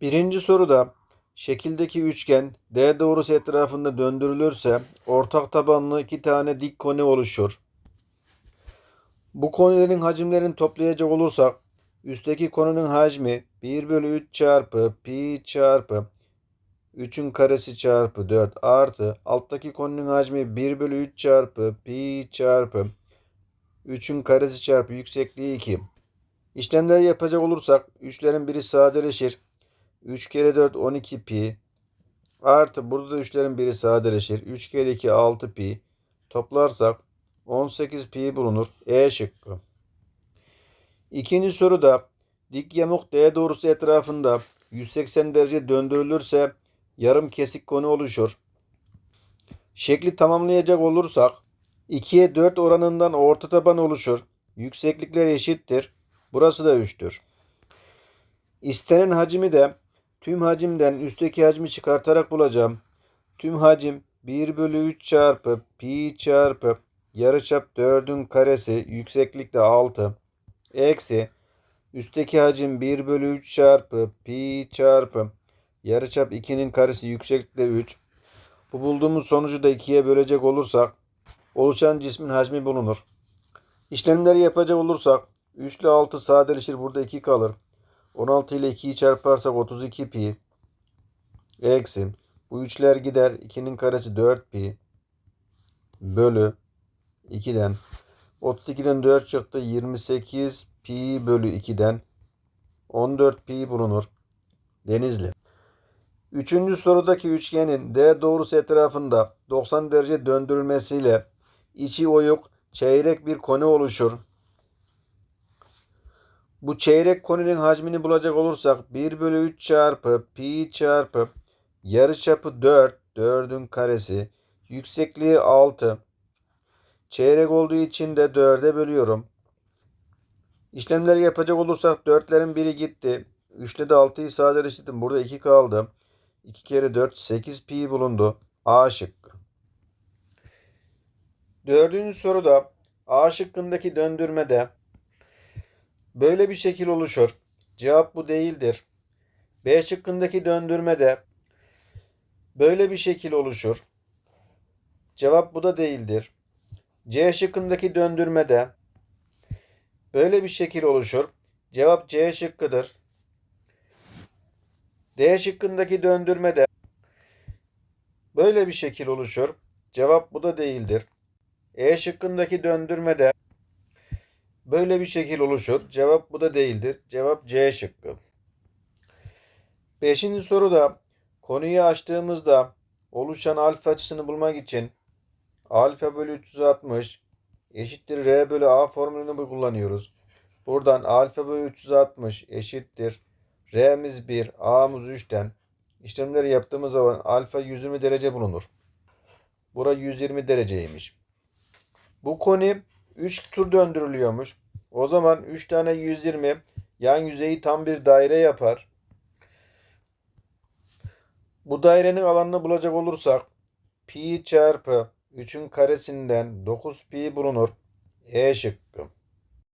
Birinci soruda şekildeki üçgen D doğrusu etrafında döndürülürse ortak tabanlı iki tane dik koni oluşur. Bu konilerin hacimlerini toplayacak olursak üstteki konunun hacmi 1 bölü 3 çarpı pi çarpı 3'ün karesi çarpı 4 artı alttaki konunun hacmi 1 bölü 3 çarpı pi çarpı 3'ün karesi çarpı yüksekliği 2. İşlemleri yapacak olursak üçlerin biri sadeleşir. 3 kere 4 12 pi artı burada da üçlerin biri sadeleşir. 3 kere 2 6 pi toplarsak 18 pi bulunur. E şıkkı. İkinci soruda dik yamuk D doğrusu etrafında 180 derece döndürülürse yarım kesik konu oluşur. Şekli tamamlayacak olursak 2'ye 4 oranından orta taban oluşur. Yükseklikler eşittir. Burası da 3'tür. İstenen hacmi de tüm hacimden üstteki hacmi çıkartarak bulacağım. Tüm hacim 1 bölü 3 çarpı pi çarpı yarıçap 4'ün karesi yükseklik de 6 eksi üstteki hacim 1 bölü 3 çarpı pi çarpı yarıçap 2'nin karesi yükseklik de 3. Bu bulduğumuz sonucu da 2'ye bölecek olursak oluşan cismin hacmi bulunur. İşlemleri yapacak olursak 3 ile 6 sadeleşir burada 2 kalır. 16 ile 2'yi çarparsak 32 pi eksi bu üçler gider 2'nin karesi 4 pi bölü 2'den 32'den 4 çıktı 28 pi bölü 2'den 14 pi bulunur. Denizli. Üçüncü sorudaki üçgenin D doğrusu etrafında 90 derece döndürülmesiyle içi oyuk çeyrek bir koni oluşur. Bu çeyrek koninin hacmini bulacak olursak 1 bölü 3 çarpı pi çarpı yarıçapı 4 4'ün karesi yüksekliği 6 çeyrek olduğu için de 4'e bölüyorum. İşlemleri yapacak olursak 4'lerin biri gitti. 3 ile de 6'yı sadeleştirdim. Burada 2 kaldı. 2 kere 4 8 pi bulundu. A şıkkı. Dördüncü soruda A şıkkındaki döndürmede böyle bir şekil oluşur. Cevap bu değildir. B şıkkındaki döndürmede böyle bir şekil oluşur. Cevap bu da değildir. C şıkkındaki döndürmede böyle bir şekil oluşur. Cevap C şıkkıdır. D şıkkındaki döndürmede böyle bir şekil oluşur. Cevap bu da değildir. E şıkkındaki döndürmede böyle bir şekil oluşur. Cevap bu da değildir. Cevap C şıkkı. Beşinci soruda konuyu açtığımızda oluşan alfa açısını bulmak için alfa bölü 360 eşittir R bölü A formülünü kullanıyoruz. Buradan alfa bölü 360 eşittir. R'miz 1, A'mız 3'ten işlemleri yaptığımız zaman alfa 120 derece bulunur. Bura 120 dereceymiş. Bu koni 3 tur döndürülüyormuş. O zaman 3 tane 120 yan yüzeyi tam bir daire yapar. Bu dairenin alanını bulacak olursak pi çarpı 3'ün karesinden 9 pi bulunur. E şıkkı.